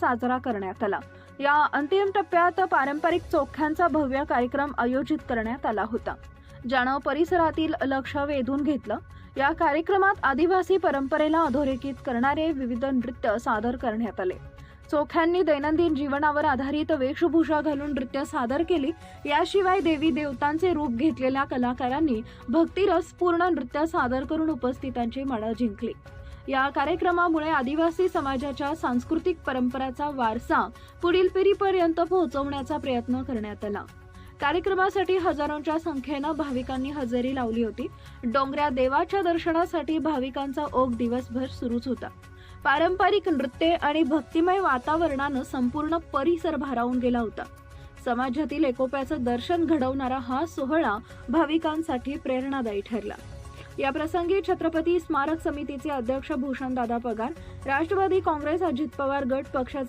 साजरा करण्यात आला. या अंतिम टप्प्यात पारंपरिक चोख्यांचा भव्य कार्यक्रम आयोजित करण्यात आला होता. ज्यानं परिसरातील लक्ष वेधून घेतलं. या कार्यक्रमात आदिवासी परंपरेला अधोरेखित करणारे विविध नृत्य सादर करण्यात आले. चोख्यांनी दैनंदिन जीवनावर आधारित वेशभूषा घालून नृत्य सादर केली. याशिवाय देवी देवतांचे रूप घेतलेल्या कलाकारांनी भक्तिरस पूर्ण नृत्य सादर करून उपस्थितांची मनं जिंकली. या कार्यक्रमामुळे आदिवासी समाजाच्या सांस्कृतिक परंपराचा वारसा पुढील पिढीपर्यंत पोहोचवण्याचा प्रयत्न करण्यात आला. कार्यक्रमासाठी हजारोंच्या संख्येनं भाविकांनी हजेरी लावली होती. डोंगऱ्या देवाच्या दर्शनासाठी भाविकांचा ओघ दिवसभर सुरूच होता. पारंपरिक नृत्य आणि भक्तिमय वातावरणानं संपूर्ण परिसर भारावून गेला होता. समाजातील एकोप्याचं दर्शन घडवणारा हा सोहळा भाविकांसाठी प्रेरणादायी ठरला. या प्रसंगी छत्रपती स्मारक समितीचे अध्यक्ष भूषणदादा पगार राष्ट्रवादी काँग्रेस अजित पवार गट पक्षाचे